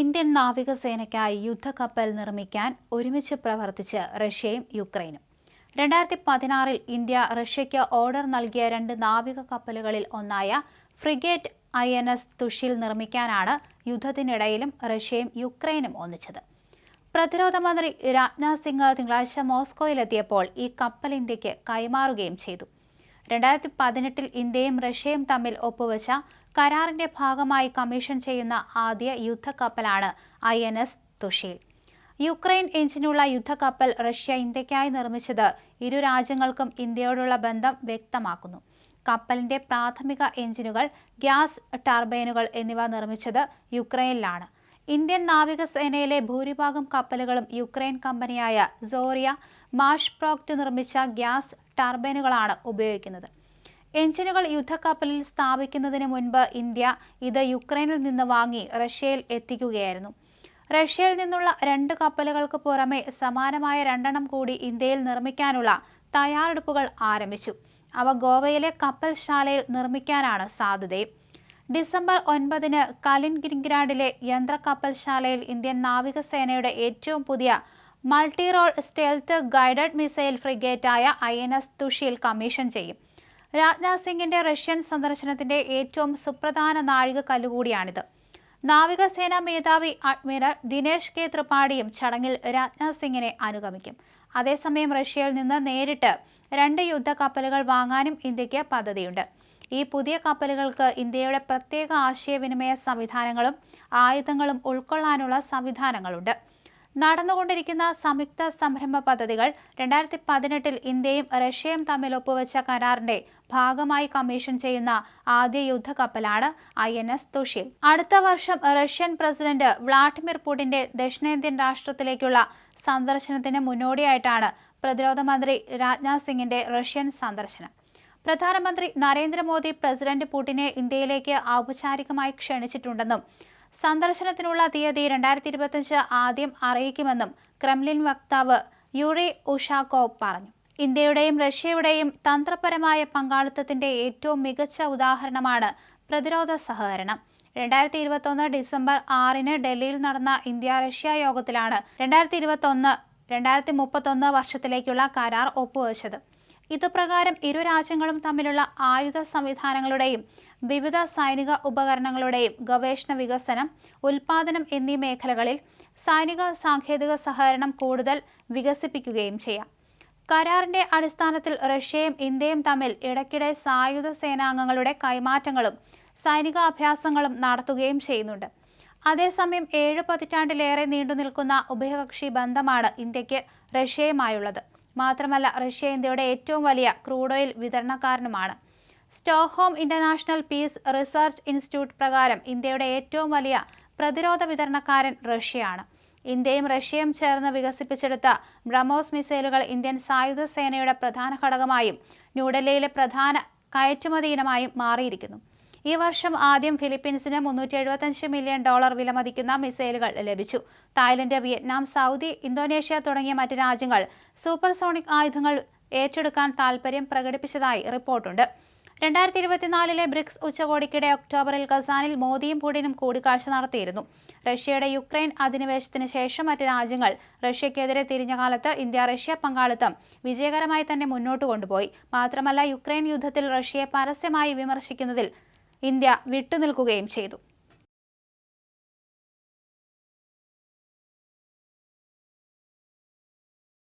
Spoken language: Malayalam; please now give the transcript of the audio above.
ഇന്ത്യൻ നാവികസേനയ്ക്കായി യുദ്ധക്കപ്പൽ നിർമ്മിക്കാൻ ഒരുമിച്ച് പ്രവർത്തിച്ച് റഷ്യയും യുക്രൈനും. രണ്ടായിരത്തി പതിനാറിൽ ഇന്ത്യ റഷ്യയ്ക്ക് ഓർഡർ നൽകിയ രണ്ട് നാവിക കപ്പലുകളിൽ ഒന്നായ frigate I N S Tushil നിർമ്മിക്കാനാണ് യുദ്ധത്തിനിടയിലും റഷ്യയും യുക്രൈനും ഒന്നിച്ചത്. പ്രതിരോധ മന്ത്രി രാജ്നാഥ് സിംഗ് തിങ്കളാഴ്ച മോസ്കോയിലെത്തിയപ്പോൾ ഈ കപ്പൽ ഇന്ത്യയ്ക്ക് കൈമാറുകയും ചെയ്തു. രണ്ടായിരത്തി പതിനെട്ടിൽ ഇന്ത്യയും റഷ്യയും തമ്മിൽ ഒപ്പുവെച്ച കരാറിന്റെ ഭാഗമായി കമ്മീഷൻ ചെയ്യുന്ന ആദ്യ യുദ്ധക്കപ്പലാണ് I N S Tushil Ukraine എഞ്ചിനുള്ള യുദ്ധക്കപ്പൽ റഷ്യ ഇന്ത്യക്കായി നിർമ്മിച്ചത് ഇരു രാജ്യങ്ങൾക്കും ഇന്ത്യയോടുള്ള ബന്ധം വ്യക്തമാക്കുന്നു. കപ്പലിന്റെ പ്രാഥമിക എഞ്ചിനുകൾ ഗ്യാസ് ടർബൈനുകൾ എന്നിവ നിർമ്മിച്ചത് യുക്രൈനിലാണ്. ഇന്ത്യൻ നാവികസേനയിലെ ഭൂരിഭാഗം കപ്പലുകളും യുക്രൈൻ കമ്പനിയായ സോറിയ മാഷ് പ്രോക്ട് നിർമ്മിച്ച ഗ്യാസ് ടർബൈനുകളാണ് ഉപയോഗിക്കുന്നത്. എഞ്ചിനുകൾ യുദ്ധക്കപ്പലിൽ സ്ഥാപിക്കുന്നതിന് മുൻപ് ഇന്ത്യ ഇത് യുക്രൈനിൽ നിന്ന് വാങ്ങി റഷ്യയിൽ എത്തിക്കുകയായിരുന്നു. റഷ്യയിൽ നിന്നുള്ള രണ്ട് കപ്പലുകൾക്ക് പുറമെ സമാനമായ രണ്ടെണ്ണം കൂടി ഇന്ത്യയിൽ നിർമ്മിക്കാനുള്ള തയ്യാറെടുപ്പുകൾ ആരംഭിച്ചു. അവ ഗോവയിലെ കപ്പൽശാലയിൽ നിർമ്മിക്കാനാണ് സാധ്യതയും. ഡിസംബർ ഒൻപതിന് കലിൻഗിൻഗ്രാഡിലെ യന്ത്രക്കപ്പൽശാലയിൽ ഇന്ത്യൻ നാവികസേനയുടെ ഏറ്റവും പുതിയ multi role stealth guided missile ഫ്രിഗേറ്റായ I N S Tushil commission ചെയ്യും. രാജ്നാഥ് സിംഗിന്റെ റഷ്യൻ സന്ദർശനത്തിന്റെ ഏറ്റവും സുപ്രധാന നാഴിക കല്ലുകൂടിയാണിത്. നാവികസേനാ മേധാവി അഡ്മിറൽ ദിനേശ് കെ ത്രിപാഠിയും ചടങ്ങിൽ രാജ്നാഥ് സിംഗിനെ അനുഗമിക്കും. അതേസമയം റഷ്യയിൽ നിന്ന് നേരിട്ട് രണ്ട് യുദ്ധക്കപ്പലുകൾ വാങ്ങാനും ഇന്ത്യയ്ക്ക് പദ്ധതിയുണ്ട്. ഈ പുതിയ കപ്പലുകൾക്ക് ഇന്ത്യയുടെ പ്രത്യേക ആശയവിനിമയ സംവിധാനങ്ങളും ആയുധങ്ങളും ഉൾക്കൊള്ളാനുള്ള സംവിധാനങ്ങളുണ്ട്. നടന്നുകൊണ്ടിരിക്കുന്ന സംയുക്ത സംരംഭ പദ്ധതികൾ രണ്ടായിരത്തി പതിനെട്ടിൽ ഇന്ത്യയും റഷ്യയും തമ്മിൽ ഒപ്പുവെച്ച കരാറിന്റെ ഭാഗമായി കമ്മീഷൻ ചെയ്യുന്ന ആദ്യ യുദ്ധ കപ്പലാണ് ഐ എൻ എസ് തുഷിൽ അടുത്ത വർഷം റഷ്യൻ പ്രസിഡന്റ് വ്ളാഡിമിർ പുടിന്റെ ദക്ഷിണേന്ത്യൻ രാഷ്ട്രത്തിലേക്കുള്ള സന്ദർശനത്തിന് മുന്നോടിയായിട്ടാണ് പ്രതിരോധ മന്ത്രി രാജ്നാഥ് സിംഗിന്റെ റഷ്യൻ സന്ദർശനം. പ്രധാനമന്ത്രി നരേന്ദ്രമോദി പ്രസിഡന്റ് പുടിനെ ഇന്ത്യയിലേക്ക് ഔപചാരികമായി ക്ഷണിച്ചിട്ടുണ്ടെന്നും സന്ദർശനത്തിനുള്ള തീയതി രണ്ടായിരത്തി ഇരുപത്തിയഞ്ച് ആദ്യം അറിയിക്കുമെന്നും ക്രെംലിൻ വക്താവ് യൂറി ഉഷാക്കോവ് പറഞ്ഞു. ഇന്ത്യയുടെയും റഷ്യയുടെയും തന്ത്രപരമായ പങ്കാളിത്തത്തിന്റെ ഏറ്റവും മികച്ച ഉദാഹരണമാണ് പ്രതിരോധ സഹകരണം. രണ്ടായിരത്തി ഇരുപത്തൊന്ന് ഡിസംബർ ആറിന് ഡൽഹിയിൽ നടന്ന ഇന്ത്യ റഷ്യ യോഗത്തിലാണ് രണ്ടായിരത്തി ഇരുപത്തൊന്ന് രണ്ടായിരത്തി മുപ്പത്തൊന്ന് വർഷത്തിലേക്കുള്ള കരാർ ഒപ്പുവെച്ചത്. ഇതുപ്രകാരം ഇരു രാജ്യങ്ങളും തമ്മിലുള്ള ആയുധ സംവിധാനങ്ങളുടെയും വിവിധ സൈനിക ഉപകരണങ്ങളുടെയും ഗവേഷണ വികസനം ഉൽപാദനം എന്നീ മേഖലകളിൽ സൈനിക സാങ്കേതിക സഹകരണം കൂടുതൽ വികസിപ്പിക്കുകയും ചെയ്യാം. കരാറിന്റെ അടിസ്ഥാനത്തിൽ റഷ്യയും ഇന്ത്യയും തമ്മിൽ ഇടയ്ക്കിടെ സായുധ സേനാംഗങ്ങളുടെ കൈമാറ്റങ്ങളും സൈനിക അഭ്യാസങ്ങളും നടത്തുകയും ചെയ്യുന്നുണ്ട്. അതേസമയം ഏഴ് പതിറ്റാണ്ടിലേറെ നീണ്ടു നിൽക്കുന്ന ഉഭയകക്ഷി ബന്ധമാണ് ഇന്ത്യയ്ക്ക് റഷ്യയുമായുള്ളത്. മാത്രമല്ല റഷ്യ ഇന്ത്യയുടെ ഏറ്റവും വലിയ crude oil വിതരണക്കാരനുമാണ്. Stockholm International Peace Research Institute പ്രകാരം ഇന്ത്യയുടെ ഏറ്റവും വലിയ പ്രതിരോധ വിതരണക്കാരൻ റഷ്യയാണ്. ഇന്ത്യയും റഷ്യയും ചേർന്ന് വികസിപ്പിച്ചെടുത്ത ബ്രഹ്മോസ് മിസൈലുകൾ ഇന്ത്യൻ സായുധ സേനയുടെ പ്രധാന ഘടകമായും ന്യൂഡൽഹിയിലെ പ്രധാന കയറ്റുമതി ഇനമായും മാറിയിരിക്കുന്നു. ഈ വർഷം ആദ്യം ഫിലിപ്പീൻസിന് മുന്നൂറ്റി എഴുപത്തഞ്ച് മില്യൺ ഡോളർ വിലമതിക്കുന്ന മിസൈലുകൾ ലഭിച്ചു. തായ്ലൻഡ് വിയറ്റ്നാം സൗദി ഇന്തോനേഷ്യ തുടങ്ങിയ മറ്റ് രാജ്യങ്ങൾ സൂപ്പർസോണിക് ആയുധങ്ങൾ ഏറ്റെടുക്കാൻ താൽപര്യം പ്രകടിപ്പിച്ചതായി റിപ്പോർട്ടുണ്ട്. രണ്ടായിരത്തി ഇരുപത്തിനാലിലെ ബ്രിക്സ് ഉച്ചകോടിക്കിടെ ഒക്ടോബറിൽ കസാനിൽ മോദിയും പുടിനും കൂടിക്കാഴ്ച നടത്തിയിരുന്നു. റഷ്യയുടെ യുക്രൈൻ അധിനിവേശത്തിന് ശേഷം മറ്റ് രാജ്യങ്ങൾ റഷ്യക്കെതിരെ തിരിഞ്ഞ കാലത്ത് ഇന്ത്യ റഷ്യ പങ്കാളിത്തം വിജയകരമായി തന്നെ മുന്നോട്ട് കൊണ്ടുപോയി. മാത്രമല്ല യുക്രൈൻ യുദ്ധത്തിൽ റഷ്യയെ പരസ്യമായി വിമർശിക്കുന്നതിൽ ഇന്ത്യ വിട്ടുനിൽക്കുകയും ചെയ്തു